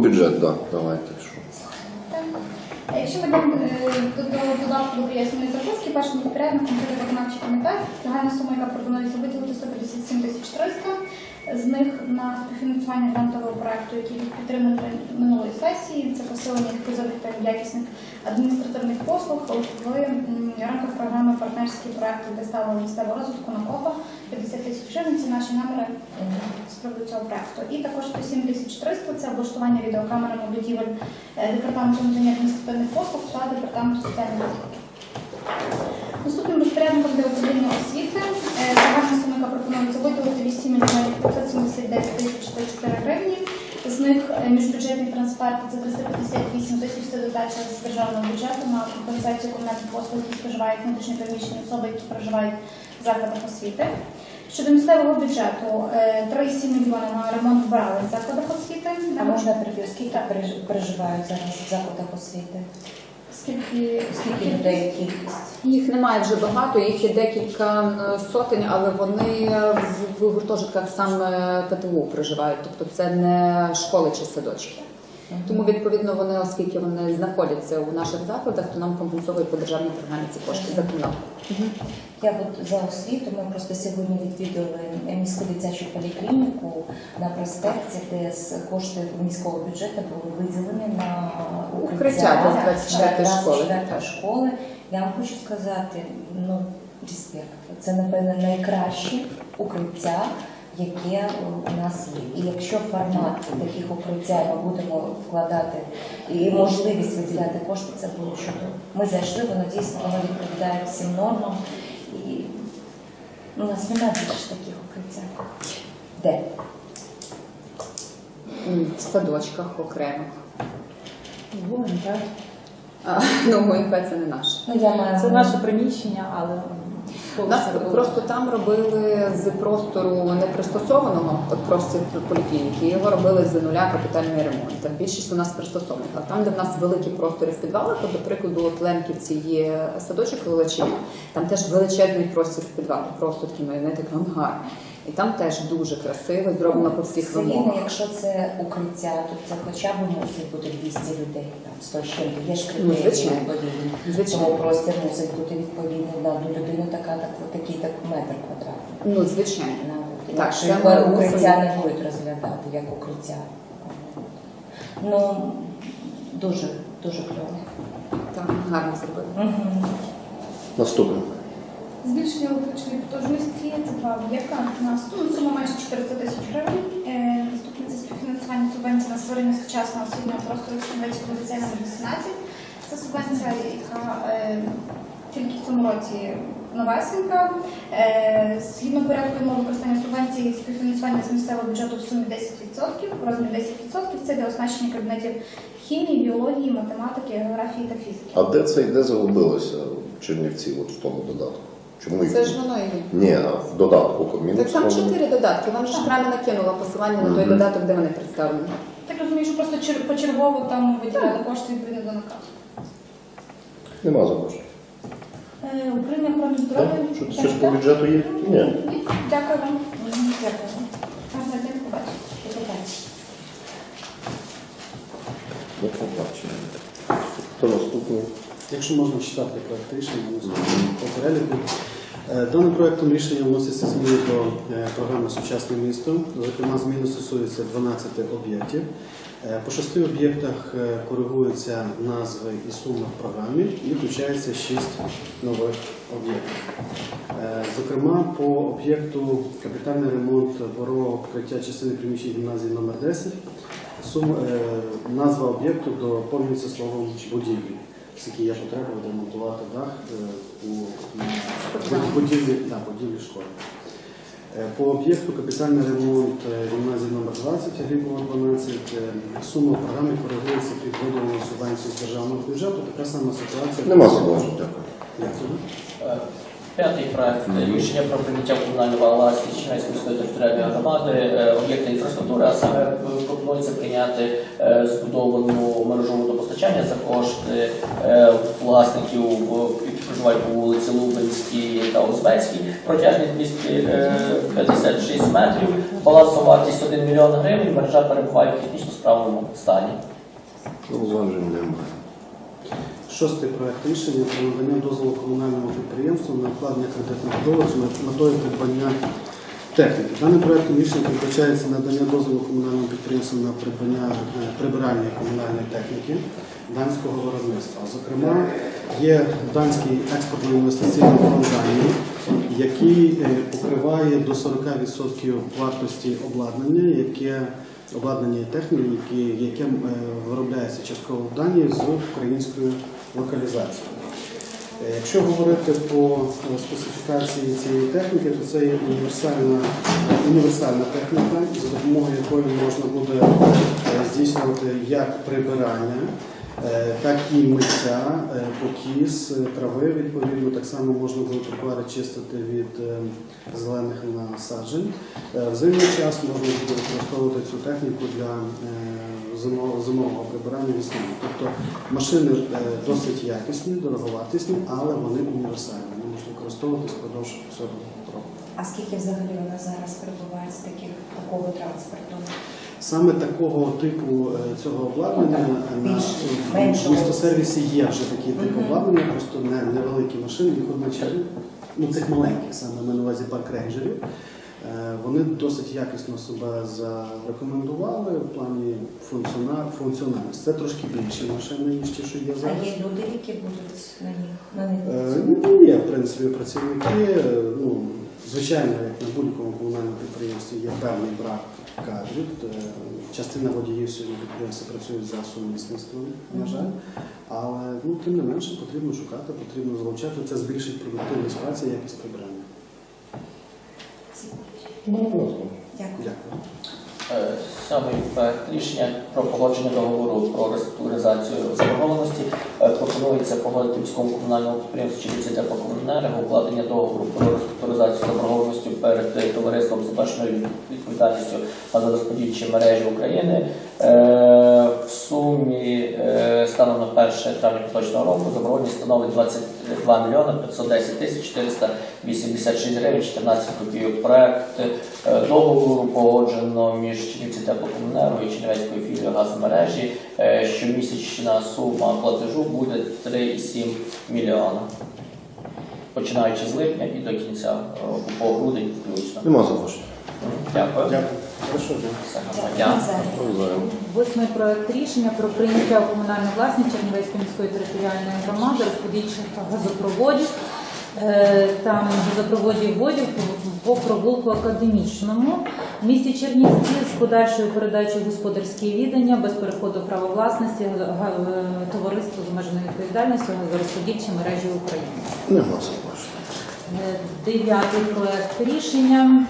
По бюджету, так, давайте. А Якщо ми йдемо е, до до додатку до поясненої записки, першим підрядником буде виконавчий комітет. Загальна сума, яка пропонується виділити 157 тисяч 300. З них на співфінансування грантового проекту, який був підтриманий минулої сесії, це посилення ефективних та якісних адміністративних послуг в рамках програми партнерські проекти для сталого місцевого розвитку на КОПА 50 тисяч гривень. Це наші наміри з приводу цього проекту. І також 107 тисяч 300 це облаштування відеокамерами будівель е, департаменту надання адміністративних послуг та департаменту соціальної політики. Наступним розпорядником для управління освіти е, загальна сума, пропонується виділити 8 мільйонів 579 тисяч 104 гривні. З них е, міжбюджетні трансферти це 358 тисяч це додача з державного бюджету на компенсацію комунальних послуг, які споживають внутрішньо переміщені особи, які проживають в закладах освіти. Щодо місцевого бюджету, е, 3,7 мільйони на ремонт вбирали в закладах освіти. А можна скільки переж- переживають зараз в закладах освіти? Скільки, Скільки людей кількість? Їх немає вже багато, їх є декілька е, сотень, але вони в гуртожитках саме ПТУ проживають, тобто це не школи чи садочки. Тому відповідно вони, оскільки вони знаходяться у наших закладах, то нам компенсовують по державній програмі ці кошти за комунал. Я от за освіту ми просто сьогодні відвідали міську дитячу поліклініку на проспекті, де з кошти міського бюджету були виділені на Укриття до 24-ї школи. школи. Я вам хочу сказати, ну респект. Це напевно найкраще укриття. Яке у нас є, і якщо формат таких укриття ми будемо вкладати і можливість виділяти кошти, це було чудово. Ми зайшли, воно дійсно воно відповідає всім нормам, і у нас немає більше таких укриття. Де? В садочках окремо. Вогонь, так? Ну, ГУНП це не наше. Ну я маю Це наше приміщення, але нас просто там робили з простору непристосованого, от простір поліклініки, його робили з нуля капітальний ремонт. Там більшість у нас пристосованих. А там, де в нас великі простори в підвалах, от, до прикладу, от Лемківці є садочок Величиня, там теж величезний простір в підвалах, просто такий маріонетик ангар. І там теж дуже красиво, зроблено по всіх вимогах. якщо це укриття, то це хоча б мусить бути 200 людей, там 100 з чим-то. Є ж Ну, критерії звичайно. відповідні. Звичайно. Тому простір мусить бути відповідний на одну людину, така, так, такий так метр квадратний. Ну, звичайно. На Так, це укриття не будуть розглядати як укриття. Ну, дуже, дуже кльово. Так, гарно зробили. Мгм. Наступне. Збільшення електричної потужності це два. У нас ну, сума майже 400 тисяч гривень. Е, Наступне це співфінансування субвенції на створення сучасного освітнього простору Сумського ліцею номер 18. Це субвенція, яка е, тільки в цьому році новесенька. Е, Згідно порядку умов використання субвенції співфінансування з місцевого бюджету в сумі 10%, в розмірі 10%. Це для оснащення кабінетів хімії, біології, математики, географії та фізики. А де це і де загубилося в Чернівці, от в тому додатку? Чому їх? Це ж воно і є. Ні, а в додатку мінус. Так там чотири додатки. Вам же ж Крамі накинула посилання на той Мгм. додаток, де вони представлені. Так розумію, що просто чер- почергово там виділяли кошти відповідно до наказу. Нема запрошень. Е, Управління охорони Так? здоров'я. Що- Так, Щось по бюджету є? Ні. Дякую вам. Дякую. Гарного дня, побачення. До побачення. До побачення. Хто наступний? Якщо можна читати проект рішення, по. Е, Даним проектом рішення вносяться зміни до е, програми Сучасне місто. Зокрема, зміни стосуються 12 об'єктів. Е, По шести об'єктах е, коригуються назви і суми в програмі і включається 6 нових об'єктів. Е, Зокрема, по об'єкту капітальний ремонт борового покриття частини приміщень гімназії номер 10 Сум, е, назва об'єкту доповнюється словом будівлі. Оскільки є потреба демонтувати дах е, у будівлі, да, будівлі школи. Е, По об'єкту капітальний ремонт е, гімназії номер 20 Глібова 12. е, Сума програми коригується під виділеною субвенцією з державного бюджету. Така сама ситуація. Нема зауважень, дякую. Е, П'ятий проект рішення про прийняття комунального власності Чернецької міської територіальної громади е, об'єкти інфраструктури, а саме е, пропонується прийняти е, збудовану мережу водопостачання за кошти е, власників, які проживають по вулиці Лубенській та Узбецькій, протяжність 256 метрів, балансова вартість 1 мільйон гривень, мережа перебуває в технічно справному стані. Зауважень немає. Шостий проект рішення про надання дозволу комунальному підприємству на укладення кредитних договорів з метою придбання техніки. Даним проектом рішення передбачається надання дозволу комунальному підприємству на придбання е, прибиральної комунальної техніки данського виробництва. Зокрема, є данський експортно-інвестиційний фонд Данії, який е, покриває до 40% вартості обладнання, яке обладнання і техніки, яке е, виробляється частково в Данії з українською локалізацією. Е, Якщо говорити по е, специфікації цієї техніки, то це є універсальна, універсальна техніка, за допомогою якої можна буде е, здійснювати як прибирання, так і миття, покіс, трави, відповідно, так само можна буде тротуари чистити від зелених насаджень. В зимній час можна буде використовувати цю техніку для зимового, прибирання весною. Тобто машини е, досить якісні, дороговартісні, але вони універсальні. Вони можуть використовуватись впродовж всього року. А скільки взагалі у нас зараз перебуває з таких такого транспорту? Саме такого типу е, цього обладнання Ну, на більш- в містосервісі є вже такий тип обладнання, просто невеликі машини, їх одначе ну цих маленьких, саме на увазі парк рейнджерів. Е, Вони досить якісно себе зарекомендували в плані функціона- функціональності. Це трошки більші машини, ніж ті, що є А зараз. є люди, які будуть на них на них Е. Ну, є, в принципі, працівники. е, Ну, звичайно, як на будь-якому комунальному підприємстві є певний брак кадрів. Е, Частина водіїв сьогодні підприємства працюють за сумісництвом, на жаль. Але ну, тим не менше потрібно шукати, потрібно залучати. Це збільшить продуктивність праці, якість прибирання. Дякую. Е, проект рішення про погодження договору про реструктуризацію заборгованості пропонується погодити міському комунальному підприємству Чернівці теплокомуненерго укладення договору про реструктуризацію заборгованості перед товариством з обмеженою відповідальністю газорозподільчі мережі України в сумі станом на 1 травня поточного року заборгованість становить 22 мільйони 510 тисяч 486 гривень 14 копійок. Проект е, договору погоджено між Чернівці теплокомуненерго і Чернівецькою філією газомережі. Е, Щомісячна сума платежу буде 3,7 мільйона. Починаючи з липня і до кінця по грудень включно. Нема зауважень. Дякую. Дякую. Восьмий проект рішення про прийняття в комунальну власність Чернівецької міської територіальної громади розподільчих газопроводів. Е, Там газопроводів водів по провулку академічному в місті Чернівці з подальшою передачею господарські віддання без переходу права власності е, товариству з обмеженою відповідальністю газорозподільчі мережі України. Нема. Е, Дев'ятий проект рішення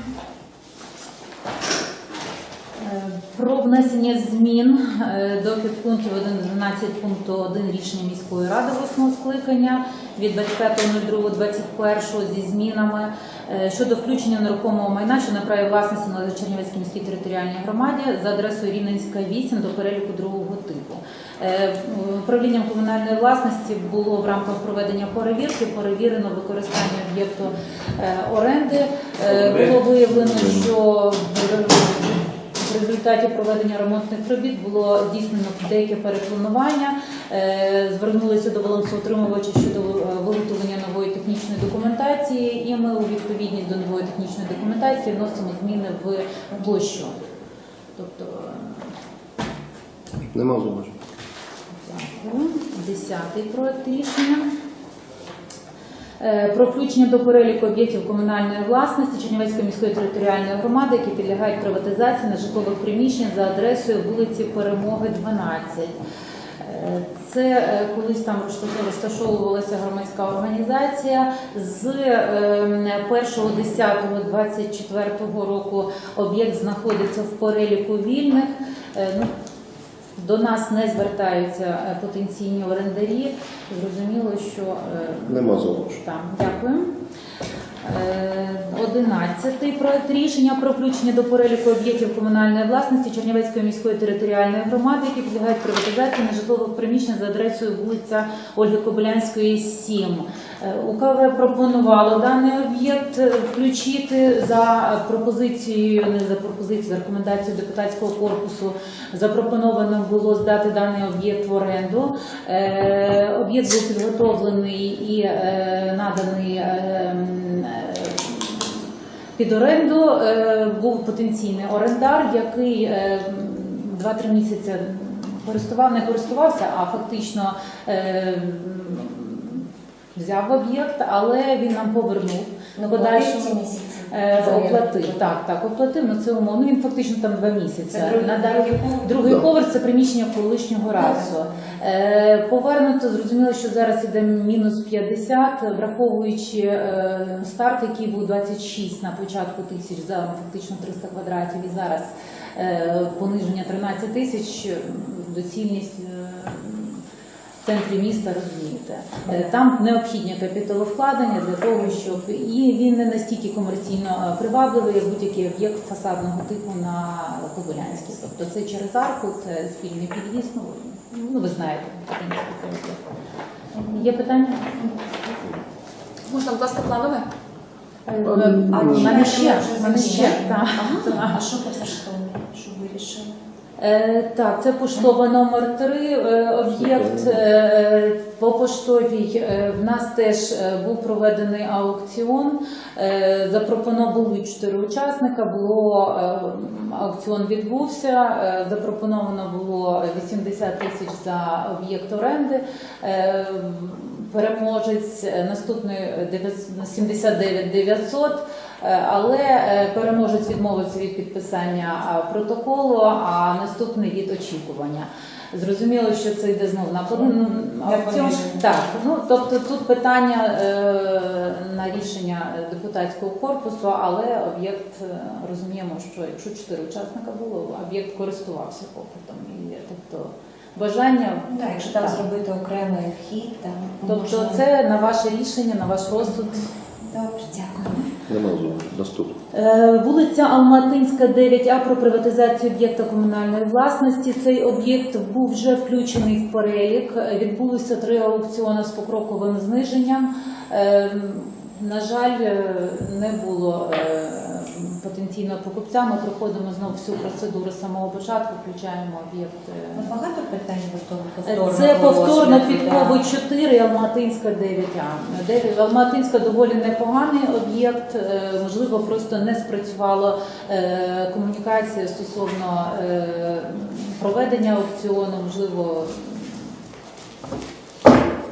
про внесення змін е, до підпунктів 1.12 пункту 1 рішення міської ради 8 скликання від 25.02.21 зі змінами е, щодо включення нерухомого майна, що на праві власності на Чернівецькій міській територіальній громаді за адресою Рівненська 8 до переліку другого типу. Е, Управлінням комунальної власності було в рамках проведення перевірки перевірено використання об'єкту оренди. Було виявлено, що в- результаті проведення ремонтних робіт було здійснено деяке перепланування. Е, Звернулися до балансоутримувача щодо е, виготовлення нової технічної документації, і ми у відповідність до нової технічної документації вносимо зміни в площу. Тобто е, Нема зауважень. Десятий проект рішення. Е, Про включення до переліку об'єктів комунальної власності Чернівецької міської територіальної громади, які підлягають приватизації на житлових приміщень за адресою вулиці Перемоги, 12. Е, Це е, колись там розташовувалася громадська організація. З е, 1.10.24 року об'єкт знаходиться в переліку вільних. До нас не звертаються е, потенційні орендарі. Зрозуміло, що е, Нема так, дякую. Одинадцятий проект рішення про включення до переліку об'єктів комунальної власності Чернівецької міської територіальної громади, які підлягають приватизації нежитлових приміщень за адресою вулиця Ольги Кобилянської, 7. Е, УКВ пропонувало даний об'єкт е, включити за пропозицією, не за пропозицією, за рекомендацією депутатського корпусу. Запропоновано було здати даний об'єкт в оренду. Е, Об'єкт був підготовлений і е, наданий. Е, е, під оренду е, був потенційний орендар, який два-три 2-3 місяці користував, не користувався, а фактично е, взяв об'єкт, але він нам повернув. Ну, Подальшому-. Е. Оплатив, так, так, оплатив, ну це умовно. Ну він фактично там два місяці. Це другий- Надав- другий поверх? Другий Да. поверх це приміщення колишнього разу. Е, Повернуто, зрозуміло, що зараз іде мінус 50, враховуючи е, старт, який був 26 на початку тисяч, за фактично 300 квадратів, і зараз е, пониження 13 тисяч, доцільність е, центрі міста розумієте. Е, Там необхідні капіталовкладення для того, щоб і він не настільки комерційно е, привабливий, як будь-який об'єкт фасадного типу на Кобилянській. Тобто це через арку, це спільний під'їзд. Ну, ну ви знаєте, в принципі, це об'єкт. Є питання? Можна, будь ласка, планове? Е, А мене я ще, ще. А що поштові? Що вирішили? Е, Так, це поштова номер 3 об'єкт е, по поштовій. е, В нас теж е, був проведений аукціон. Е, Запропоновано були чотири учасника. Було е, аукціон відбувся. е, Запропоновано було 80 тисяч за об'єкт оренди. Е, Переможець е, наступний е, 79 900. Е, Але е, переможець відмовився від підписання протоколу, а наступний від очікування. Зрозуміло, що це йде знову на аукціон. Так, ну тобто тут питання е, на рішення депутатського корпусу, але об'єкт е, розуміємо, що якщо чотири учасника було, об'єкт користувався попитом. І тобто бажання так, якщо там Так. зробити окремий вхід, там Тобто можна- це на ваше рішення, на ваш розсуд. Добре, дякую. Нема зовсім. Наступне. Е, Вулиця Алматинська, 9А про приватизацію об'єкта комунальної власності. Цей об'єкт був вже включений в перелік. Відбулися три аукціони з покроковим зниженням. Е, На жаль, е, не було е, потенційного покупця. Ми проходимо знову всю процедуру з самого початку, включаємо об'єкт. е, Багато питань до того повторного це повторно да. 4 Алматинська 9А. Алматинська доволі непоганий об'єкт. е, Можливо, просто не спрацювала е, комунікація стосовно е, проведення аукціону. Можливо,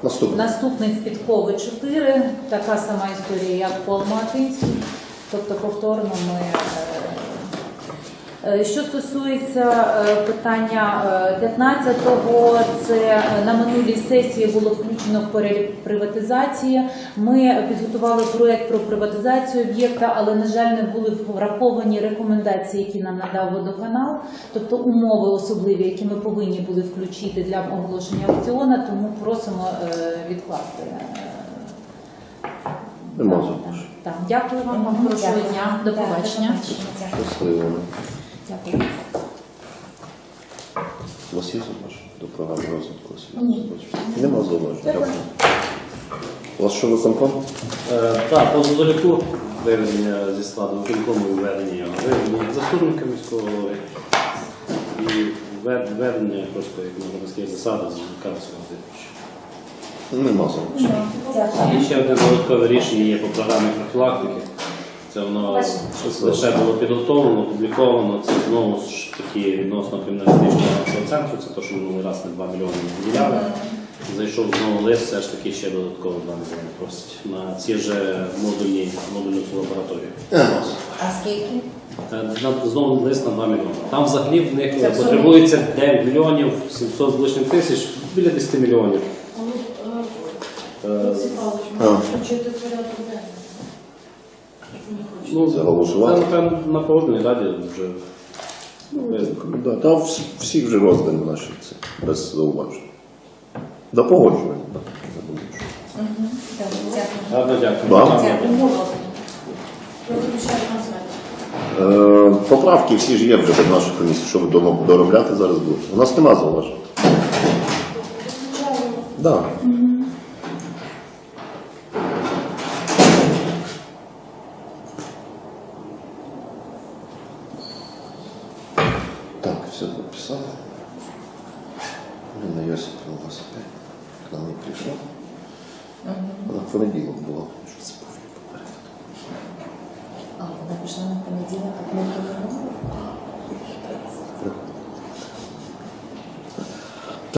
Наступне. наступний в підкови 4, така сама історія, як по Алматинській. Тобто повторно ми. е, е, Що стосується е, питання е, 15-го, це е, на минулій сесії було включено в перелік приватизації. Ми підготували проект про приватизацію об'єкта, але на жаль не були враховані рекомендації, які нам надав водоканал, тобто умови особливі, які ми повинні були включити для оголошення аукціону, тому просимо е, відкласти. Нема так. Так, дякую вам, вам хорошого дня. До побачення. Дякую. Щасливо. Дякую. У вас є зауваження до програми розвитку освіти? Ні. Нема зауважень. Дякую. У вас що виконком? Е, Так, по Зозуляку виведення зі складу виконкому і введення його. Виведення заступника міського голови і введ- введення просто як на громадських засадах Зозуляка свого Володимировича. Нема зауважень. І ще одне додаткове рішення є по програмі профілактики. Це воно лише було підготовлено, опубліковано. Це знову ж таки відносно криміналістичного центру. Це те, що минулий раз на 2 мільйони виділяли. Зайшов знову лист, все ж таки ще додатково 2 мільйони просить на ці ж модульні модульну цю лабораторію. А скільки? Е, Знову лист на 2 мільйони. Там взагалі в них потребується 9 мільйонів 700 з лишнім тисяч, біля 10 мільйонів. Ну, Заголосувати? Це, напевно, на погодній раді вже визнано. да, та вс- всі вже роздані наші це, без зауважень. До погоджування. так, я думаю, що. Дякую. Гарно дякую. Вам? Дякую. Е, поправки всі ж є вже в нашій комісії, що ви дома доробляти зараз будете. У нас нема зауважень. Да. Так,